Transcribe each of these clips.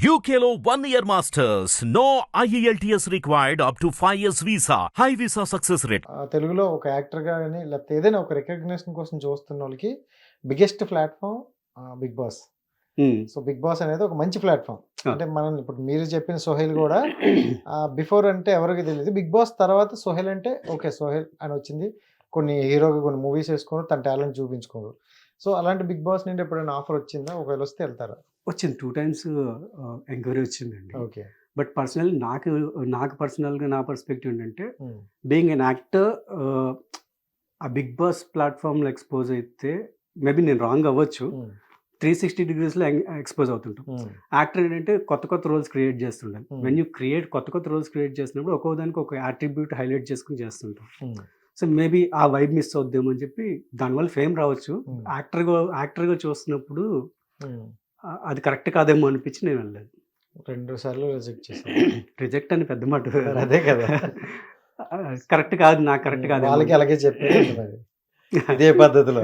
Year masters. No E IELTS required up to 5 years visa. High visa success rate. ఆ, తెలుగులో ఒక యాక్టర్గా కానీ లేకపోతే ఏదైనా ఒక రికగ్నిషన్ కోసం చూస్తున్న వాళ్ళకి biggest platform Bigg Boss so Bigg Boss అనేది ఒక మంచి ప్లాట్ఫామ్ Ah. అంటే మనం ఇప్పుడు మీరు చెప్పిన సోహెల్ కూడా బిఫోర్ అంటే ఎవరికి తెలియదు బిగ్ బాస్ తర్వాత సోహెల్ అంటే ఓకే సోహెల్ అని వచ్చింది కొన్ని హీరోగా కొన్ని మూవీస్ వేసుకొని తన టాలెంట్ చూపించుకోరు సో అలాంటి బిగ్ బాస్ నుండి ఎప్పుడైనా ఆఫర్ వచ్చిందా ఒకవేళ వస్తే వెళ్తారా వచ్చింది. టూ టైమ్స్ ఎంక్వైరీ వచ్చిందండి. ఓకే. బట్ పర్సనల్ నాకు నాకు పర్సనల్గా నా పర్స్పెక్టివ్ ఏంటంటే బీయింగ్ ఎన్ యాక్టర్ ఆ బిగ్ బాస్ ప్లాట్ఫామ్లో ఎక్స్పోజ్ అయితే మేబీ నేను రాంగ్ అవ్వచ్చు. త్రీ సిక్స్టీ డిగ్రీస్లో ఎక్స్పోజ్ అవుతుంటాం. యాక్టర్ ఏంటంటే కొత్త కొత్త రోల్స్ క్రియేట్ చేస్తుండాలి. Hmm. వెన్ యూ క్రియేట్ కొత్త కొత్త రోల్స్ క్రియేట్ చేసినప్పుడు ఒక్కో దానికి ఒక యాట్రిబ్యూట్ హైలైట్ చేసుకుని చేస్తుంటాం. సో మేబీ ఆ వైబ్ మిస్ అవుద్దేమో అని చెప్పి దానివల్ల ఫేమ్ రావచ్చు. యాక్టర్గా యాక్టర్గా చూస్తున్నప్పుడు అది కరెక్ట్ కాదేమో అనిపించి నేను వెళ్ళలేదు. రెండు సార్లు రిజెక్ట్ చేశాను రిజెక్ట్ అని పెద్ద మాట అదే కదా. కరెక్ట్ కాదు నాకు కరెక్ట్ కాదు వాళ్ళకి అలాగే చెప్పారు ఇదే పద్ధతిలో.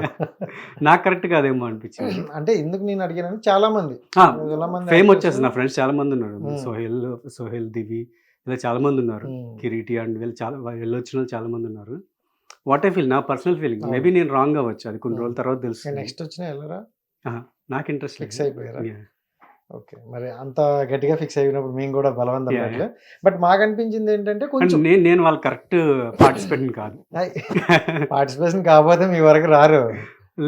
నాకు కరెక్ట్ కాదేమో అనిపించింది. అంటే ఎందుకు నేను అడిగానని చాలా మంది ఫేమ్ వచ్చేసి నా ఫ్రెండ్స్ చాలా మంది ఉన్నారు. సోహెల్ సోహెల్ దివి ఇలా చాలా మంది ఉన్నారు కిరీటి అండ్ వీళ్ళు చాలా వీళ్ళు వచ్చిన వాళ్ళు చాలా మంది ఉన్నారు. వాట్ ఐ ఫీల్ నా పర్సనల్ ఫీలింగ్. మేబీ నేను రాంగ్ అవ్వచ్చు అది కొన్ని. రోజుల తర్వాత తెలుసు నెక్స్ట్ వచ్చినా వెళ్ళరా? నాకు ఇంట్రెస్ట్ ఫిక్స్ అయిపోయారా? ఓకే. మరి అంత గట్టిగా ఫిక్స్ అయినప్పుడు మేము కూడా బలవంతం బట్ మాకు అనిపించింది ఏంటంటే కొంచెం నేను నేను వాళ్ళు కరెక్ట్ పార్టిసిపేట్ కాదు. పార్టిసిపేషన్ కాకపోతే మీ వరకు రారు.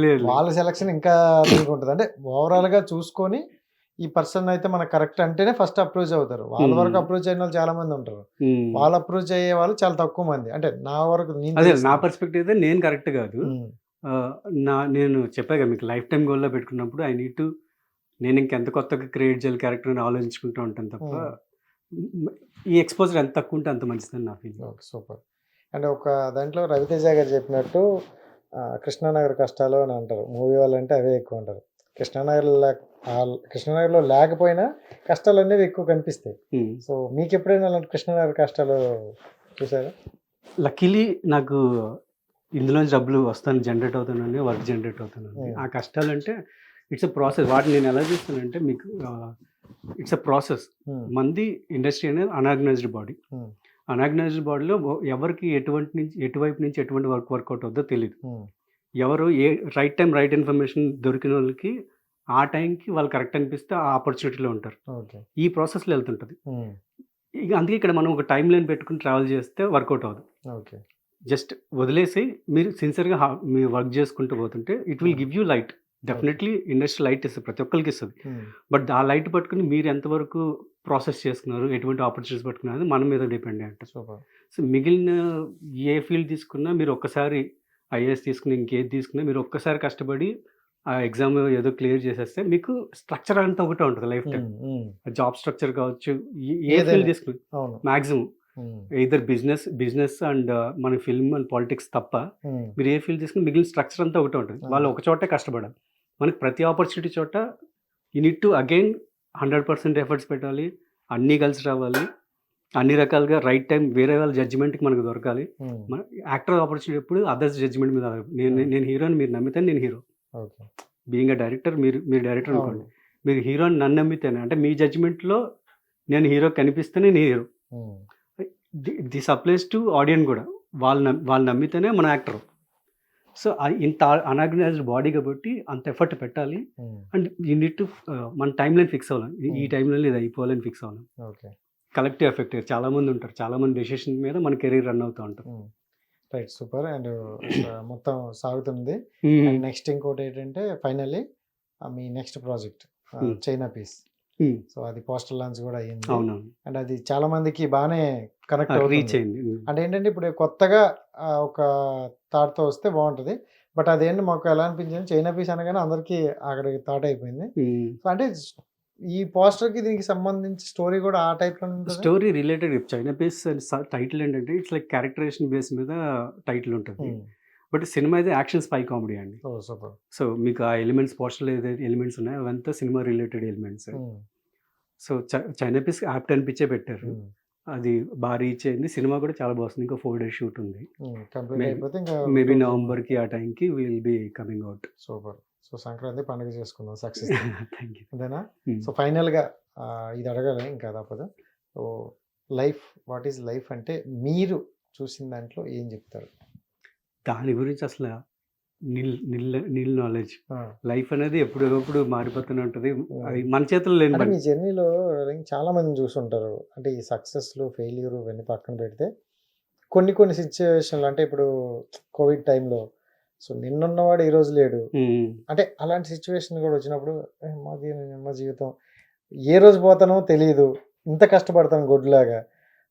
లేదు వాళ్ళ సెలక్షన్ ఇంకా ఉంటుంది అంటే ఓవరాల్గా చూసుకొని ఈ పర్సన్ అయితే మనకు కరెక్ట్ అంటేనే ఫస్ట్ అప్రోచ్ అవుతారు. వాళ్ళ. వరకు అప్రోచ్ అయిన వాళ్ళు చాలా మంది ఉంటారు. వాళ్ళు అప్రోచ్ అయ్యే వాళ్ళు చాలా తక్కువ మంది. అంటే నా వరకు నా పర్స్పెక్టివ్ అయితే నేను కరెక్ట్ కాదు. నా నేను చెప్పాగా మీకు లైఫ్ టైం గోల్లో పెట్టుకున్నప్పుడు ఐ నీడ్ టు నేను ఇంకెంత కొత్తగా క్రియేట్ చేయాలి క్యారెక్టర్ అని ఆలోచించుకుంటూ ఉంటాను తప్ప ఈ ఎక్స్పోజర్ ఎంత తక్కువ ఉంటే అంత మంచిదని నా ఫీలింగ్. Okay super. అండ్ ఒక దాంట్లో రవితేజ గారు చెప్పినట్టు కృష్ణానగర్ కష్టాలు అని అంటారు. మూవీ వాళ్ళంటే అవే ఎక్కువ అంటారు. కృష్ణానగర్ లేక ఆ కృష్ణానగర్లో లేకపోయినా కష్టాలు అనేవి ఎక్కువ కనిపిస్తాయి. సో మీకు ఎప్పుడైనా అలాంటి కృష్ణానగర్ కష్టాలు చూసారా? లక్కీలీ నాకు ఇందులోంచి డబ్బులు వస్తాను జనరేట్ అవుతానని వర్క్ జనరేట్ అవుతానండి. Hmm. ఆ కష్టాలు అంటే ఇట్స్ అ ప్రాసెస్ వాటిని నేను ఎలా చూస్తానంటే మీకు ఇట్స్ అ ప్రాసెస్ మంది ఇండస్ట్రీ అనేది అనార్గనైజ్డ్ బాడీ Hmm. అనార్గనైజ్డ్ బాడీలో ఎవరికి ఎటువంటి నుంచి ఎటువైపు నుంచి ఎటువంటి వర్క్ వర్కౌట్ అవుతుందో తెలియదు ఎవరు ఏ రైట్ టైం రైట్ ఇన్ఫర్మేషన్ దొరికిన వాళ్ళకి ఆ టైంకి వాళ్ళు కరెక్ట్ అనిపిస్తే ఆ ఆపర్చునిటీలో ఉంటారు. ఈ ప్రాసెస్లో వెళ్తుంటుంది. ఉమ్, ఇక అందుకే ఇక్కడ మనం ఒక టైం లైన్ పెట్టుకుని ట్రావెల్ చేస్తే వర్కౌట్ అవ్వదు ఓకే జస్ట్ వదిలేసి మీరు సిన్సియర్గా మీరు వర్క్ చేసుకుంటూ పోతుంటే it will give you light definitely industry light ఇస్తుంది ప్రతి ఒక్కరికి ఇస్తుంది. బట్ ఆ లైట్ పట్టుకుని మీరు ఎంతవరకు ప్రాసెస్ చేసుకున్నారు ఎటువంటి ఆపర్చునిటీస్ పట్టుకున్నారు అది మన మీద డిపెండ్ సూపర్ సో మిగిలిన ఏ ఫీల్డ్ తీసుకున్నా మీరు ఒక్కసారి ఐఏఎస్ తీసుకుని ఇంకేది తీసుకున్నా మీరు ఒక్కసారి కష్టపడి ఆ ఎగ్జామ్ ఏదో క్లియర్ చేసేస్తే మీకు స్ట్రక్చర్ అంతా ఒకటే ఉంటుంది లైఫ్ టైం. జాబ్ స్ట్రక్చర్ కావచ్చు ఏ-. ఫీల్డ్ తీసుకుని అవును. ఇద్దరు బిజినెస్ బిజినెస్ అండ్ మన ఫిల్మ్ అండ్ పాలిటిక్స్ తప్ప ఉమ్, మీరు ఏ ఫీల్డ్ తీసుకుని మిగిలిన స్ట్రక్చర్ అంతా ఒకటే ఉంటుంది. Ah. వాళ్ళు ఒక చోటే కష్టపడాలి మనకి ప్రతి ఆపర్చునిటీ చోట you need to again hundred percent efforts పెట్టాలి. అన్నీ కలిసి రావాలి. అన్ని రకాలుగా రైట్ టైం వేరే వాళ్ళ జడ్జిమెంట్కి మనకు దొరకాలి. ఉమ్, మన యాక్టర్ ఆపర్చునిటీ ఎప్పుడు అదర్స్ జడ్జిమెంట్ మీద. నేను Hmm. నేను హీరోని మీరు నమ్మితే నేను హీరో బీయింగ్ అ డైరెక్టర్ మీరు మీరు డైరెక్టర్ అనుకోండి. మీరు హీరోని నన్ను నమ్మితేనే అంటే మీ జడ్జిమెంట్లో నేను హీరో కనిపిస్తే నేను hero this applies to audience కూడా. వాళ్ళు వాళ్ళు నమ్మితేనే మన యాక్టర్. సో ఇంత అనార్గనైజ్డ్ బాడీ కాబట్టి అంత ఎఫర్ట్ పెట్టాలి. Um, and you need to మన టైం లైన్ ఫిక్స్ అవ్వాలి. ఈ- Hmm. టైంలో ఇది అయిపోవాలని ఫిక్స్ అవ్వాలి. ఓకే. కలెక్టివ్ ఎఫెక్ట్ చాలా మంది ఉంటారు. చాలా మంది డెసిషన్ మీద మన కెరీర్ రన్ అవుతూ ఉంటారు. రైట్ సూపర్ అండ్ మొత్తం సాగుతుంది. Hmm. నెక్స్ట్ ఇంకోటి ఏంటంటే ఫైనల్లీ మీ next project Hmm. China piece. Hmm. So అది పోస్టర్ లాంచ్ కూడా అయ్యింది. అండ్ అది చాలా మందికి బాగానే కనెక్ట్ రీచ్ అయింది. Hmm. అంటే ఏంటంటే ఇప్పుడు కొత్తగా ఒక థాట్తో వస్తే బాగుంటుంది. బట్ అదేంటి మాకు ఎలా అనిపించింది? చైనా పీస్ అనగానే అందరికీ అక్కడికి థాట్ అయిపోయింది. Hmm. సో అంటే ఈ పోస్టర్కి దీనికి సంబంధించి స్టోరీ కూడా ఆ టైప్లో ఉంటుంది? Story related China base title ఏంటంటే ఇట్స్ లైక్ క్యారెక్టరేషన్ బేస్ మీద టైటిల్ ఉంటుంది. బట్ సినిమా అయితే యాక్షన్ స్పై కామెడీ అండి. సో మీకు ఆ ఎలిమెంట్స్ పోస్టర్లో ఏదైతే ఎలిమెంట్స్ ఉన్నాయో అవంతా cinema related elements. So China piece apt అనిపించే పెట్టారు. అది బాగా రీచ్ అయింది. సినిమా కూడా చాలా బాగుంది. ఇంకా ఫోర్ డేస్ షూట్ ఉంది. మేబీ నవంబర్కి ఆ టైంకి will be coming out super. So Sankranti పండుగ చేసుకుందాం. సక్సెస్ థ్యాంక్ యూ అంతేనా? సో ఫైనల్గా ఇది అడగాలి ఇంకా తప్పదు. So life what is life అంటే మీరు చూసిన దాంట్లో ఏం చెప్తారు? దాని గురించి అసలు nil nil nil knowledge life అనేది ఎప్పుడు ఎప్పుడు మారిపోతూనే ఉంటుంది. అది మన చేతుల్లో లేని మీ జర్నీలో చాలా మంది చూసుంటారు. అంటే ఈ సక్సెస్లు ఫెయిల్యూర్ ఇవన్నీ పక్కన పెడితే కొన్ని కొన్ని సిచ్యువేషన్లు అంటే ఇప్పుడు కోవిడ్ టైంలో సో నిన్నున్నవాడు ఈ రోజు లేడు. అంటే అలాంటి సిచ్యువేషన్ కూడా వచ్చినప్పుడు "ఏ, మాది మా జీవితం. ఏ రోజు పోతానో తెలియదు ఇంత కష్టపడతాను గొడ్లాగా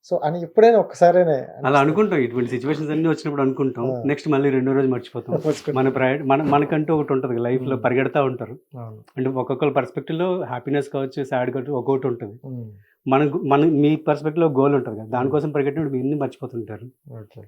సో అని ఎప్పుడైనా ఒక్కసారైనా అలా అనుకుంటాం ఇటువంటి సిచ్యువేషన్స్ అన్ని వచ్చినప్పుడు అనుకుంటాం. నెక్స్ట్ మళ్ళీ రెండో రోజు మర్చిపోతాం. మన ప్రై మన మనకంటూ ఒకటి ఉంటుంది లైఫ్లో. పరిగెడతా ఉంటారు. అంటే ఒక్కొక్కరి పర్స్పెక్టివ్లో హ్యాపీనెస్ కావచ్చు సాడ్ కావచ్చు ఒక్కొక్కటి ఉంటుంది. మన మన మీ పర్స్పెక్టివ్లో గోల్ ఉంటుంది కదా. దానికోసం పరిగెట్టినప్పుడు మీరు ఎన్ని మర్చిపోతుంటారు.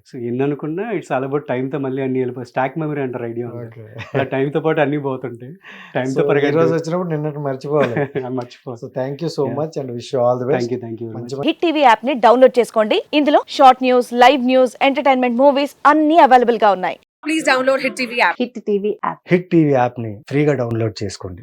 సో ఎన్ని అనుకున్నా ఇట్స్ ఆల్ అబౌట్ టైం తో మళ్ళీ అన్ని వెళ్ళిపోయి స్టాక్ మెమరీ అంటారు ఐడియా ఓకే. అలా time తో పాటు అన్ని పోతుంటాయి టైం సో తో ఈ పరిగెట్టి రోజు వచ్చినప్పుడు నిన్నటి మర్చిపోవాలి. మర్చిపో. So thank you so. Much and wish all the thank best you thank you మంచి హిట్ టీవీ యాప్ని డౌన్లోడ్ చేసుకోండి. ఇందులో short news live news entertainment movies అన్ని అవైలబుల్గా ఉన్నాయి. Please download Hit TV app. Hit TV app hit TV యాప్ని ఫ్రీగా download చేసుకోండి.